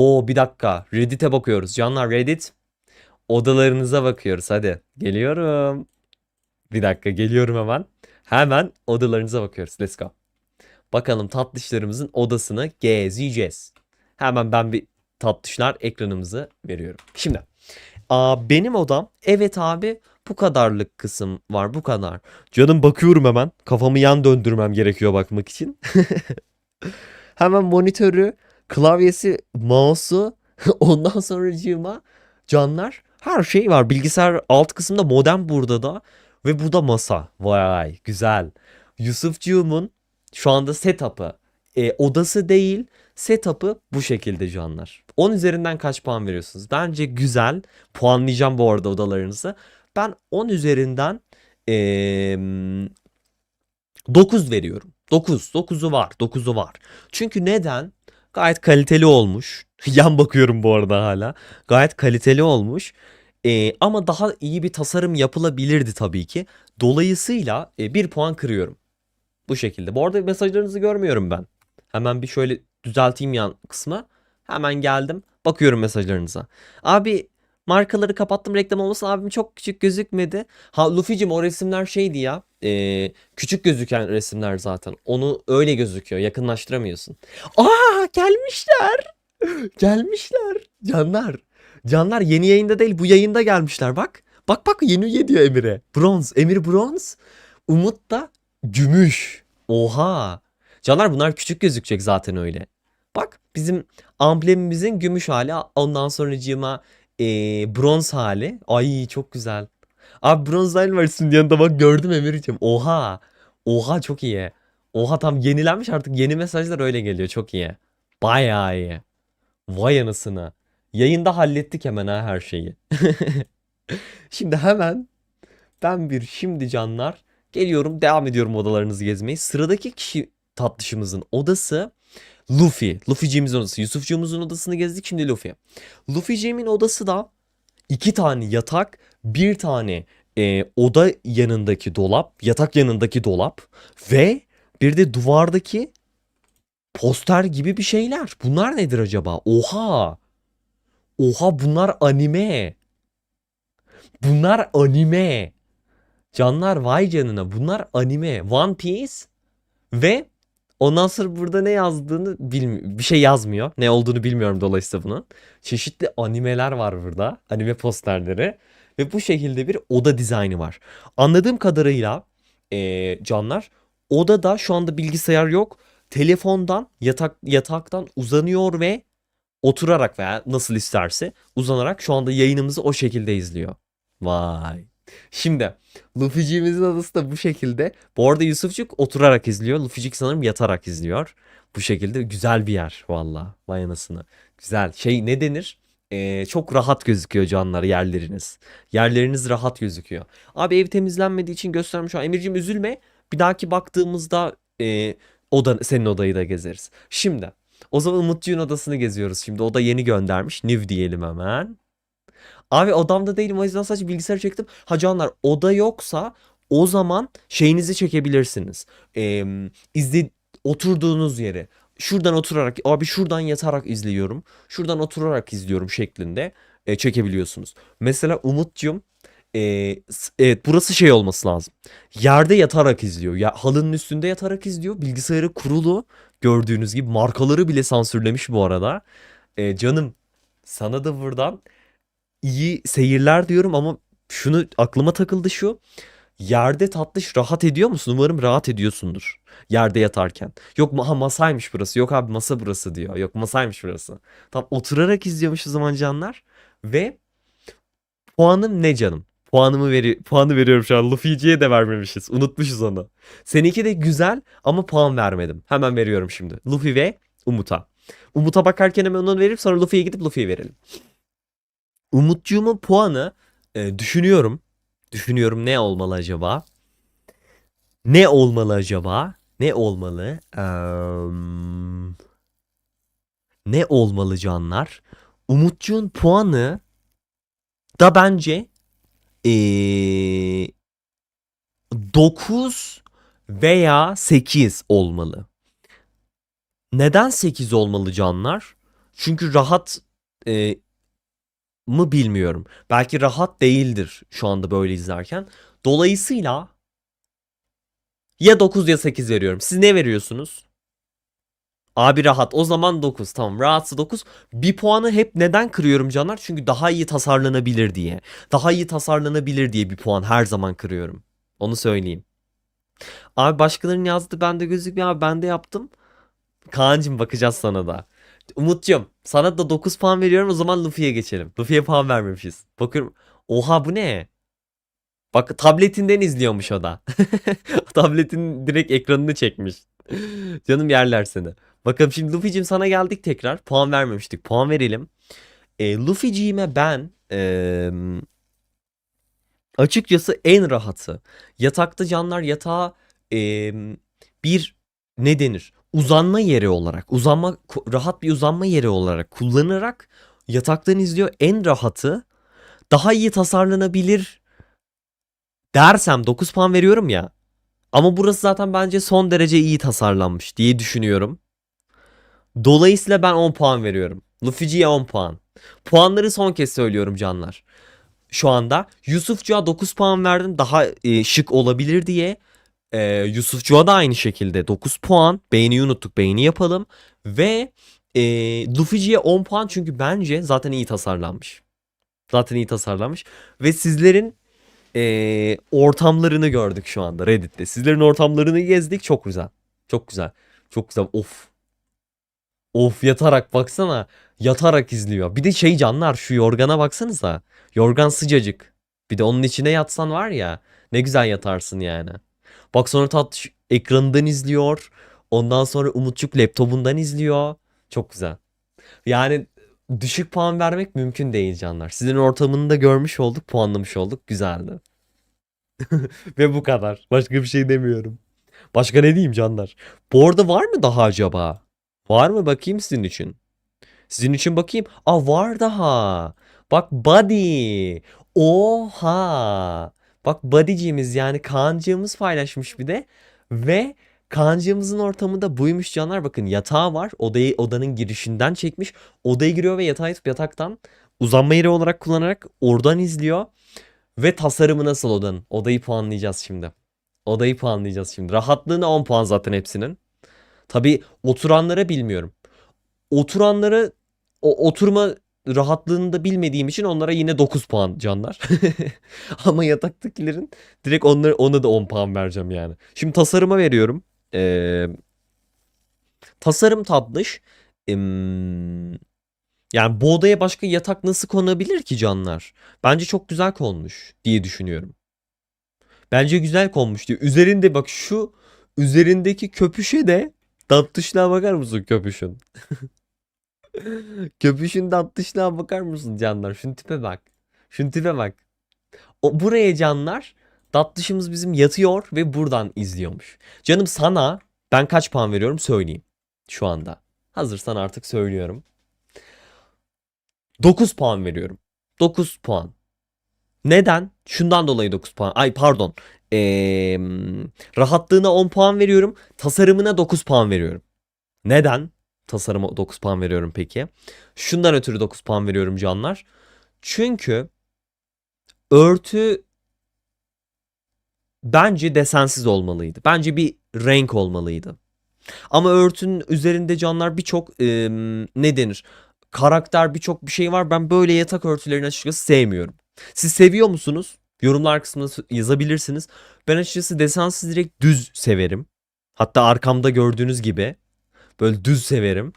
Oo bir dakika. Reddit'e bakıyoruz. Canlar Reddit. Odalarınıza bakıyoruz. Hadi. Geliyorum. Bir dakika geliyorum hemen. Hemen odalarınıza bakıyoruz. Let's go. Bakalım tatlışlarımızın odasını gezeceğiz. Hemen ben bir tatlışlar ekranımızı veriyorum. Şimdi aa, benim odam evet abi bu kadarlık kısım var bu kadar. Canım bakıyorum hemen. Kafamı yan döndürmem gerekiyor bakmak için. hemen monitörü, klavyesi, mouse'u ondan sonracığıma canlar her şey var. Bilgisayar alt kısımda modem burada da ve burada masa. Vay güzel. Yusufcuğumun şu anda setup'ı e, odası değil setup'ı bu şekilde canlar. 10 üzerinden kaç puan veriyorsunuz? Bence güzel. Puanlayacağım bu arada odalarınızı. Ben 10 üzerinden eee 9 veriyorum. 9. 9'u var. 9'u var. Çünkü neden? Gayet kaliteli olmuş. Yan bakıyorum bu arada hala. Gayet kaliteli olmuş. Ee, ama daha iyi bir tasarım yapılabilirdi tabii ki. Dolayısıyla e, bir puan kırıyorum. Bu şekilde. Bu arada mesajlarınızı görmüyorum ben. Hemen bir şöyle düzelteyim yan kısmı. Hemen geldim. Bakıyorum mesajlarınıza. Abi markaları kapattım reklam olmasın abim çok küçük gözükmedi. Ha Luffy'cim o resimler şeydi ya. e, küçük gözüken resimler zaten. Onu öyle gözüküyor. Yakınlaştıramıyorsun. Aa gelmişler. Gelmişler. Canlar. Canlar yeni yayında değil bu yayında gelmişler bak. Bak bak yeni üye diyor Emir'e. Bronz. Emir bronz. Umut da gümüş. Oha. Canlar bunlar küçük gözükecek zaten öyle. Bak bizim amblemimizin gümüş hali. Ondan sonracığıma e, bronz hali. Ay çok güzel. Abi bronz hali versin yanında bak gördüm Emir'ciğim. Oha. Oha çok iyi. Oha tam yenilenmiş artık yeni mesajlar öyle geliyor çok iyi. Bayağı iyi. Vay anasını. Yayında hallettik hemen ha her şeyi. Şimdi hemen ben bir şimdi canlar geliyorum devam ediyorum odalarınızı gezmeyi. Sıradaki kişi tatlışımızın odası Luffy. Luffy'ciğimizin odası. Yusufcuğumuzun odasını gezdik şimdi Luffy. Luffy'ciğimin odası da iki tane yatak, bir tane e, oda yanındaki dolap, yatak yanındaki dolap ve bir de duvardaki poster gibi bir şeyler. Bunlar nedir acaba? Oha! Oha bunlar anime. Bunlar anime. Canlar vay canına bunlar anime. One Piece ve ondan sonra burada ne yazdığını bilmiyorum. Bir şey yazmıyor. Ne olduğunu bilmiyorum dolayısıyla bunun. Çeşitli animeler var burada. Anime posterleri. Ve bu şekilde bir oda dizaynı var. Anladığım kadarıyla eee, canlar odada şu anda bilgisayar yok. Telefondan yatak yataktan uzanıyor ve oturarak veya nasıl isterse uzanarak şu anda yayınımızı o şekilde izliyor. Vay. Şimdi Luffy'cimizin odası da bu şekilde. Bu arada Yusufçuk oturarak izliyor. Luffy'cik sanırım yatarak izliyor. Bu şekilde güzel bir yer valla. Vay anasını. Güzel. Şey ne denir? Ee, çok rahat gözüküyor canlar yerleriniz. Yerleriniz rahat gözüküyor. Abi ev temizlenmediği için göstermiş. Emircim üzülme. Bir dahaki baktığımızda e, oda, senin odayı da gezeriz. Şimdi o zaman Umutcuğun odasını geziyoruz şimdi. O da yeni göndermiş. New diyelim hemen. Abi odamda değilim o yüzden sadece bilgisayarı çektim. Ha canlar oda yoksa o zaman şeyinizi çekebilirsiniz. Ee, izle, oturduğunuz yeri. Şuradan oturarak abi şuradan yatarak izliyorum. Şuradan oturarak izliyorum şeklinde e, çekebiliyorsunuz. Mesela Umut'cum e, evet burası şey olması lazım. Yerde yatarak izliyor. Ya halının üstünde yatarak izliyor. Bilgisayarı kurulu. Gördüğünüz gibi markaları bile sansürlemiş bu arada. E, canım sana da buradan iyi seyirler diyorum ama şunu aklıma takıldı şu. Yerde tatlış rahat ediyor musun? Umarım rahat ediyorsundur. Yerde yatarken. Yok ha masaymış burası. Yok abi masa burası diyor. Yok masaymış burası. Tam oturarak izliyormuş o zaman canlar. Ve puanım ne canım? Puanımı veri puanı veriyorum şu an. Luffy'ciye de vermemişiz. Unutmuşuz onu. Seninki de güzel ama puan vermedim. Hemen veriyorum şimdi. Luffy ve Umut'a. Umut'a bakarken hemen onu verip sonra Luffy'ye gidip Luffy'ye verelim. Umutcuğumun puanı e, düşünüyorum. Düşünüyorum ne olmalı acaba? Ne olmalı acaba? Ne olmalı? Eee, ne olmalı canlar? Umutcuğun puanı da bence eee 9 veya 8 olmalı. Neden 8 olmalı canlar? Çünkü rahat e, mı bilmiyorum. Belki rahat değildir şu anda böyle izlerken. Dolayısıyla ya 9 ya 8 veriyorum. Siz ne veriyorsunuz? Abi rahat. O zaman 9. Tamam. Rahatsa 9. Bir puanı hep neden kırıyorum canlar? Çünkü daha iyi tasarlanabilir diye. Daha iyi tasarlanabilir diye bir puan her zaman kırıyorum. Onu söyleyeyim. Abi başkalarının yazdı bende gözükmüyor abi ben de yaptım. Kaan'cım bakacağız sana da. Umut'cum sana da 9 puan veriyorum o zaman Luffy'ye geçelim. Luffy'ye puan vermemişiz. Bakıyorum. Oha bu ne? Bak tabletinden izliyormuş o da. Tabletin direkt ekranını çekmiş. Canım yerler seni. Bakalım şimdi Luffy'cim sana geldik tekrar. Puan vermemiştik. Puan verelim. E, Luffy'ciğime ben eee, açıkçası en rahatı. Yatakta canlar yatağı eee, bir ne denir? Uzanma yeri olarak, uzanma rahat bir uzanma yeri olarak kullanarak yataktan izliyor. En rahatı daha iyi tasarlanabilir dersem 9 puan veriyorum ya. Ama burası zaten bence son derece iyi tasarlanmış diye düşünüyorum. Dolayısıyla ben 10 puan veriyorum. Luffy'ciye 10 puan. Puanları son kez söylüyorum canlar. Şu anda Yusufcuğa 9 puan verdim daha e, şık olabilir diye. E, Yusufcuğa da aynı şekilde 9 puan. Beğeniyi unuttuk beğeni yapalım. Ve e, Luffy'ciye 10 puan çünkü bence zaten iyi tasarlanmış. Zaten iyi tasarlanmış. Ve sizlerin e, ortamlarını gördük şu anda Reddit'te. Sizlerin ortamlarını gezdik. Çok güzel. Çok güzel. Çok güzel. Of. Of yatarak baksana. Yatarak izliyor. Bir de şey canlar şu yorgana baksanıza. Yorgan sıcacık. Bir de onun içine yatsan var ya. Ne güzel yatarsın yani. Bak sonra tat ekranından izliyor. Ondan sonra Umutçuk laptopundan izliyor. Çok güzel. Yani düşük puan vermek mümkün değil canlar. Sizin ortamını da görmüş olduk, puanlamış olduk. Güzeldi. Ve bu kadar. Başka bir şey demiyorum. Başka ne diyeyim canlar? Bu arada var mı daha acaba? Var mı bakayım sizin için? Sizin için bakayım. Aa var daha. Bak Buddy. Oha. Bak Buddy'ciğimiz yani Kaan'cığımız paylaşmış bir de. Ve Kaan'cığımızın ortamı da buymuş canlar. Bakın yatağı var. Odayı odanın girişinden çekmiş. Odaya giriyor ve yatağı tutup yataktan uzanma yeri olarak kullanarak oradan izliyor. Ve tasarımı nasıl odanın? Odayı puanlayacağız şimdi. Odayı puanlayacağız şimdi. Rahatlığına 10 puan zaten hepsinin. Tabii oturanlara bilmiyorum. Oturanları o oturma rahatlığını da bilmediğim için onlara yine 9 puan canlar. Ama yataktakilerin direkt onları ona da 10 puan vereceğim yani. Şimdi tasarıma veriyorum. Ee, tasarım tatlış. Em, yani bu odaya başka yatak nasıl konabilir ki canlar? Bence çok güzel konmuş diye düşünüyorum. Bence güzel konmuş diyor. Üzerinde bak şu üzerindeki köpüşe de tatlışlığa bakar mısın köpüşün? Köpüşün tatlışlığa bakar mısın canlar? Şunun tipe bak. Şunun tipe bak. O buraya canlar tatlışımız bizim yatıyor ve buradan izliyormuş. Canım sana ben kaç puan veriyorum söyleyeyim şu anda. Hazırsan artık söylüyorum. 9 puan veriyorum. 9 puan. Neden? Şundan dolayı 9 puan. Ay pardon. Ee, rahatlığına 10 puan veriyorum. Tasarımına 9 puan veriyorum. Neden? Tasarıma 9 puan veriyorum peki. Şundan ötürü 9 puan veriyorum canlar. Çünkü örtü bence desensiz olmalıydı. Bence bir renk olmalıydı. Ama örtünün üzerinde canlar birçok e, ne denir? Karakter birçok bir şey var. Ben böyle yatak örtülerini açıkçası sevmiyorum. Siz seviyor musunuz? Yorumlar kısmına yazabilirsiniz. Ben açıkçası desensiz direkt düz severim. Hatta arkamda gördüğünüz gibi böyle düz severim.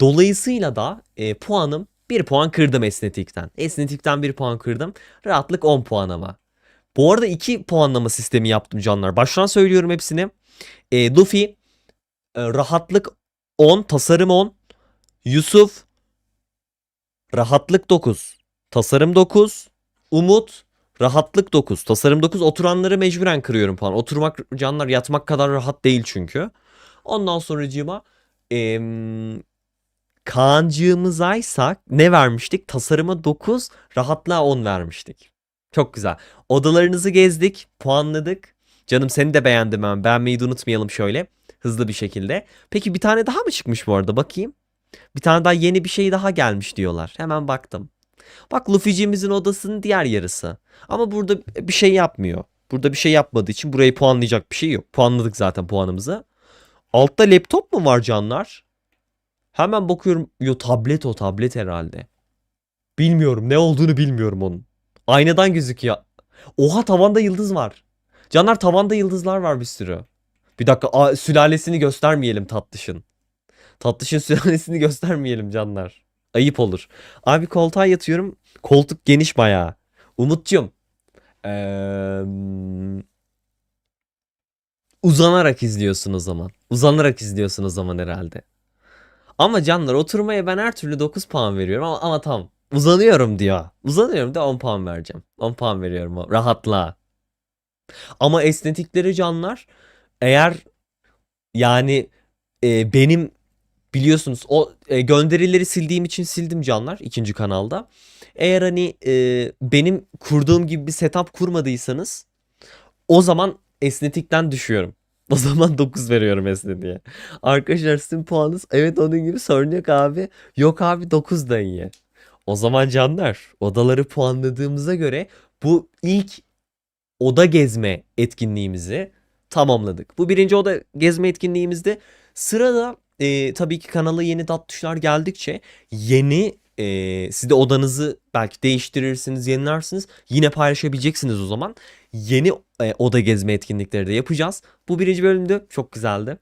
Dolayısıyla da e, puanım 1 puan kırdım esnetikten. Esnetikten 1 puan kırdım. Rahatlık 10 puan ama. Bu arada 2 puanlama sistemi yaptım canlar. Baştan söylüyorum hepsini. E, Luffy e, rahatlık 10, tasarım 10. Yusuf rahatlık 9, tasarım 9. Umut rahatlık 9, tasarım 9. Oturanları mecburen kırıyorum puan. Oturmak canlar yatmak kadar rahat değil çünkü. Ondan sonracığıma em, Kaan'cığımızaysak ne vermiştik? Tasarıma 9, rahatlığa 10 vermiştik. Çok güzel. Odalarınızı gezdik, puanladık. Canım seni de beğendim ben. Beğenmeyi de unutmayalım şöyle hızlı bir şekilde. Peki bir tane daha mı çıkmış bu arada? Bakayım. Bir tane daha yeni bir şey daha gelmiş diyorlar. Hemen baktım. Bak Luffy'cimizin odasının diğer yarısı. Ama burada bir şey yapmıyor. Burada bir şey yapmadığı için burayı puanlayacak bir şey yok. Puanladık zaten puanımızı. Altta laptop mu var canlar? Hemen bakıyorum. Yo tablet o tablet herhalde. Bilmiyorum ne olduğunu bilmiyorum onun. Aynadan gözüküyor. Oha tavanda yıldız var. Canlar tavanda yıldızlar var bir sürü. Bir dakika aa, sülalesini göstermeyelim tatlışın. Tatlışın sülalesini göstermeyelim canlar. Ayıp olur. Abi koltuğa yatıyorum. Koltuk geniş bayağı. Umut'cum. Eee, uzanarak izliyorsun o zaman. Uzanarak izliyorsun o zaman herhalde. Ama canlar oturmaya ben her türlü 9 puan veriyorum ama, ama tamam. Uzanıyorum diyor. Uzanıyorum da 10 puan vereceğim. 10 puan veriyorum o. Rahatla. Ama estetikleri canlar eğer yani e, benim biliyorsunuz o e, gönderileri sildiğim için sildim canlar ikinci kanalda. Eğer hani e, benim kurduğum gibi bir setup kurmadıysanız o zaman estetikten düşüyorum. O zaman 9 veriyorum estetiğe. Arkadaşlar sizin puanınız evet onun gibi sorun yok abi. Yok abi 9 da iyi. O zaman canlar odaları puanladığımıza göre bu ilk oda gezme etkinliğimizi tamamladık. Bu birinci oda gezme etkinliğimizde sırada e, tabii ki kanala yeni tatlışlar geldikçe yeni e, siz de odanızı belki değiştirirsiniz, yenilersiniz. Yine paylaşabileceksiniz o zaman. Yeni e, oda gezme etkinlikleri de yapacağız. Bu birinci bölümde çok güzeldi.